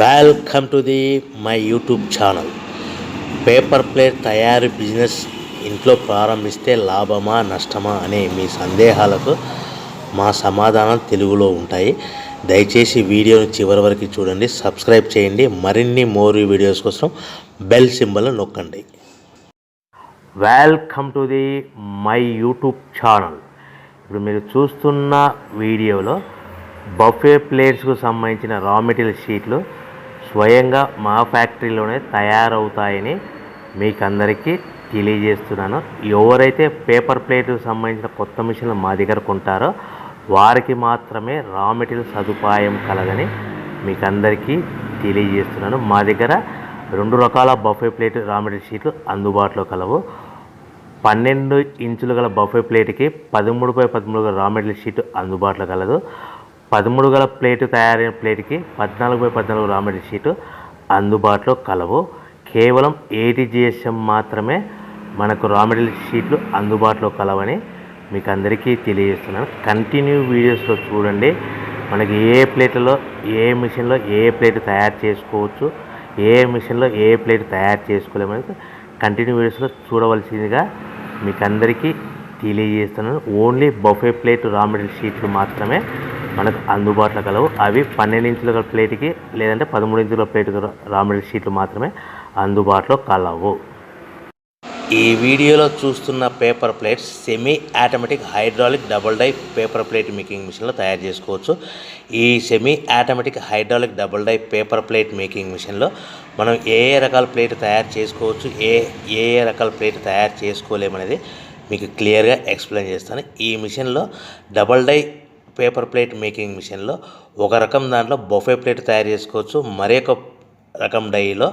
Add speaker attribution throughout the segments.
Speaker 1: Welcome to the my YouTube channel paper plate తయారీ business ఇంట్లో ప్రారంభిస్తే లాభమా నష్టమా అనే మీ సందేహాలకు మా సమాధానం తెలుగులో ఉంటాయి. దయచేసి వీడియోని చివరి వరకు చూడండి సబ్స్క్రైబ్ చేయండి. మరిన్ని మోర్ వీడియోస్ కోసం బెల్ సింబల్ నొక్కండి. Welcome to the my YouTube channel ఇప్పుడు మీరు చూస్తున్న వీడియోలో బఫే ప్లేట్స్కు సంబంధించిన రా మెటీరియల్ షీట్లు స్వయంగా మా ఫ్యాక్టరీలోనే తయారవుతాయని మీకు అందరికీ తెలియజేస్తున్నాను. ఎవరైతే పేపర్ ప్లేట్కు సంబంధించిన కొత్త మిషన్లు మా దగ్గర కొంటారో వారికి మాత్రమే రా మెటీరియల్ సదుపాయం కలదని మీకు అందరికీ తెలియజేస్తున్నాను. మా దగ్గర రెండు రకాల బఫే ప్లేట్ రా మెటీరియల్ షీట్లు అందుబాటులో కలవు. పన్నెండు ఇంచులు గల బఫే ప్లేట్కి పదమూడు బై పదమూడు రా మెటీరియల్ షీట్ అందుబాటులో కలదు. పదమూడు గల ప్లేటు తయారైన ప్లేట్కి పద్నాలుగు బై పద్నాలుగు రా మెటీరియల్ షీటు అందుబాటులో కలవు. కేవలం ఏటీజీఎస్ఎం మాత్రమే మనకు రా మెటీరియల్ షీట్లు అందుబాటులో కలవని మీకు అందరికీ తెలియజేస్తున్నాను. కంటిన్యూ వీడియోస్లో చూడండి. మనకి ఏ ప్లేట్లలో ఏ మిషన్లో ఏ ప్లేట్ తయారు చేసుకోవచ్చు ఏ మిషన్లో ఏ ప్లేట్ తయారు చేసుకోలేమని కంటిన్యూ వీడియోస్లో చూడవలసిందిగా మీకు అందరికీ తెలియజేస్తున్నాను. Only buffet plate raw material షీట్లు మాత్రమే మనకు అందుబాటులో కలవు. అవి పన్నెండు ఇంచుల గల ప్లేట్కి లేదంటే పదమూడు ఇంచుల ప్లేట్ రా మెటీరియల్ షీట్లు మాత్రమే అందుబాటులో కలవు. ఈ వీడియోలో చూస్తున్న paper plates semi automatic hydraulic double die paper plate making మిషన్లో తయారు చేసుకోవచ్చు. ఈ semi automatic hydraulic double die paper plate making మిషన్లో మనం ఏ ఏ రకాల ప్లేట్ తయారు చేసుకోవచ్చు ఏ ఏ ఏ రకాల ప్లేట్ తయారు చేసుకోలేమనేది మీకు క్లియర్గా ఎక్స్ప్లెయిన్ చేస్తాను. ఈ మిషన్లో double die paper plate making మిషన్లో ఒక రకం దాంట్లో బొఫే ప్లేట్ తయారు చేసుకోవచ్చు. మరొక రకం డైలో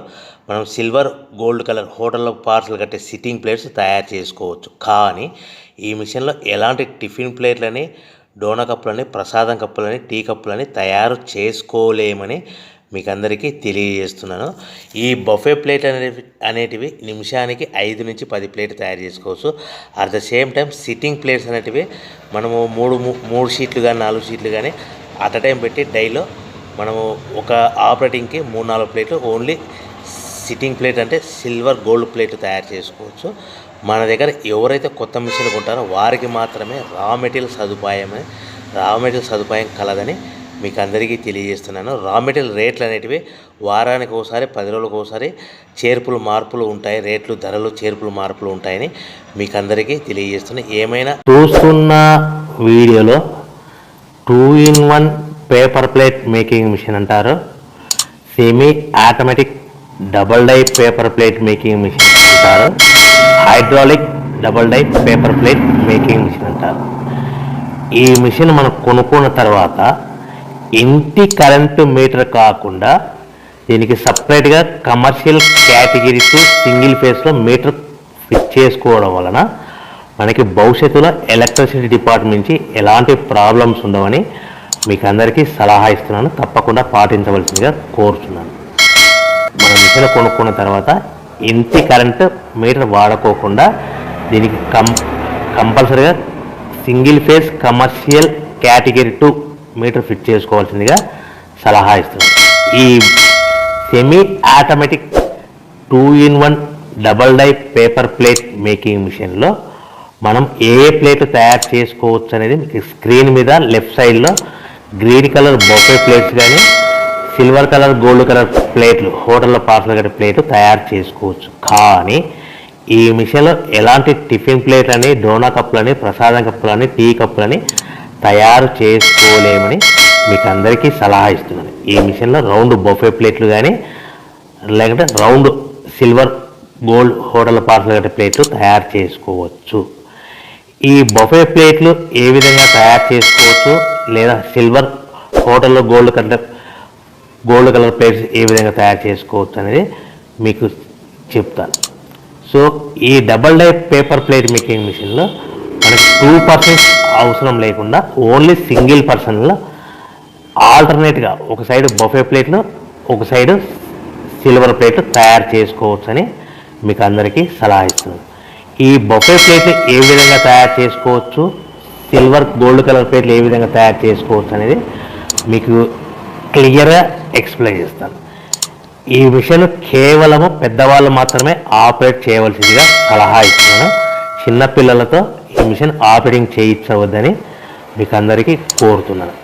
Speaker 1: మనం సిల్వర్ గోల్డ్ కలర్ హోటల్లో పార్సల్ కట్టే సిట్టింగ్ ప్లేట్స్ తయారు చేసుకోవచ్చు. కానీ ఈ మిషన్లో ఎలాంటి టిఫిన్ ప్లేట్లని డోనా కప్పులని ప్రసాదం కప్పులని టీ కప్పులని తయారు చేసుకోలేమని మీకు అందరికీ తెలియజేస్తున్నాను. ఈ బఫే ప్లేట్ అనేవి అనేటివి నిమిషానికి ఐదు నుంచి పది ప్లేట్ తయారు చేసుకోవచ్చు. At the same time sitting plates అనేటివి మనము మూడు మూ- మూడు షీట్లు కానీ నాలుగు షీట్లు కానీ అట్ అ టైం పెట్టి డైలో మనము ఒక ఆపరేటింగ్కి మూడు నాలుగు ప్లేట్లు ఓన్లీ సిట్టింగ్ ప్లేట్ అంటే సిల్వర్ గోల్డ్ ప్లేట్ తయారు చేసుకోవచ్చు. మన దగ్గర ఎవరైతే కొత్త మిషన్లు కొంటారో వారికి మాత్రమే రా మెటీరియల్ సదుపాయమే రా మెటీరియల్ సదుపాయం కలదని మీకు అందరికీ తెలియజేస్తున్నాను. రా మెటీరియల్ రేట్లు అనేటివి వారానికి ఒకసారి పది రోజులకు ఒకసారి చేర్పులు మార్పులు ఉంటాయి. రేట్లు ధరలు చేర్పులు మార్పులు ఉంటాయని మీకు అందరికీ తెలియజేస్తున్నాను ఏమైనా చూస్తున్న వీడియోలో two in one paper plate making machine అంటారు. Semi automatic double die paper plate making machine అంటారు. Hydraulic double die paper plate making machine అంటారు. ఈ మిషన్ మనం కొనుక్కున్న తర్వాత ఇంటి కరెంటు మీటర్ కాకుండా దీనికి సపరేట్గా కమర్షియల్ కేటగిరీస్ సింగిల్ ఫేస్లో మీటర్ ఫిట్ చేసుకోవడం వలన మనకి భవిష్యత్తులో ఎలక్ట్రిసిటీ డిపార్ట్మెంట్ నుంచి ఎలాంటి ప్రాబ్లమ్స్ ఉండవని మీకు అందరికీ సలహా ఇస్తున్నాను. తప్పకుండా పాటించవలసిందిగా కోరుతున్నాను మనం మిషన్ కొనుక్కున్న తర్వాత ఇంటి కరెంటు మీటర్ వాడుకోకుండా దీనికి కం కంపల్సరీగా single phase commercial category two meter fit చేసుకోవాల్సిందిగా సలహా ఇస్తుంది ఈ semi automatic two in one double die paper plate making మిషన్లో మనం ఏ ప్లేట్ తయారు చేసుకోవచ్చు అనేది మీకు స్క్రీన్ మీద లెఫ్ట్ సైడ్లో గ్రీన్ కలర్ బొఫే ప్లేట్స్ కానీ సిల్వర్ కలర్ గోల్డ్ కలర్ ప్లేట్లు హోటల్లో పార్సల్ కట్టే ప్లేట్ తయారు చేసుకోవచ్చు. కానీ ఈ మిషన్లో ఎలాంటి టిఫిన్ ప్లేట్ అని డోనా కప్పులని ప్రసాదం కప్పులని టీ కప్పులని తయారు చేసుకోలేమని మీకు అందరికీ సలహా ఇస్తున్నాను. ఈ మిషన్లో రౌండ్ బొఫే ప్లేట్లు కానీ లేకుంటే round silver gold hotel parcel గట్ట ప్లేట్లు తయారు చేసుకోవచ్చు. ఈ బొఫే ప్లేట్లు ఏ విధంగా తయారు చేసుకోవచ్చు? లేదా సిల్వర్ హోటల్లో గోల్డ్ కంటే గోల్డ్ కలర్ ప్లేట్స్ ఏ విధంగా తయారు చేసుకోవచ్చు అనేది మీకు చెప్తాను. సో ఈ double die paper plate making మిషన్లో మనకి టూ పర్సన్స్ అవసరం లేకుండా ఓన్లీ సింగిల్ పర్సన్లో ఆల్టర్నేట్గా ఒక సైడ్ బఫే ప్లేట్లు ఒక సైడ్ సిల్వర్ ప్లేట్లు తయారు చేసుకోవచ్చని మీకు అందరికీ సలహా ఇస్తున్నాను. ఈ బొఫే ప్లేట్ని ఏ విధంగా తయారు చేసుకోవచ్చు సిల్వర్ గోల్డ్ కలర్ ప్లేట్లు ఏ విధంగా తయారు చేసుకోవచ్చు అనేది మీకు క్లియర్గా ఎక్స్ప్లెయిన్ చేస్తాను. ఈ విషయం కేవలము పెద్దవాళ్ళు మాత్రమే ఆపరేట్ చేయవలసిందిగా సలహా ఇస్తున్నాను. చిన్నపిల్లలతో మిషన్ ఆపరేటింగ్ చేయించవద్దని మీకు అందరికీ కోరుతున్నాను.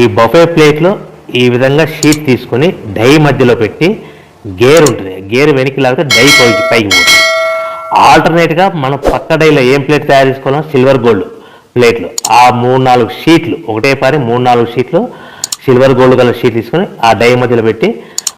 Speaker 1: ఈ బఫే ప్లేట్లో ఈ విధంగా షీట్ తీసుకొని డై మధ్యలో పెట్టి గేర్ ఉంటుంది. గేర్ వెనక్కి లాగితే డై పైకి పైకి పోతుంది. ఆల్టర్నేట్గా మనం పక్క డైలో ఏం ప్లేట్ తయారు చేసుకోవాలో సిల్వర్ గోల్డ్ ప్లేట్లు. ఆ మూడు నాలుగు షీట్లు ఒకటే పారి మూడు నాలుగు షీట్లు సిల్వర్ గోల్డ్ కలర్ షీట్ తీసుకొని ఆ డై మధ్యలో పెట్టి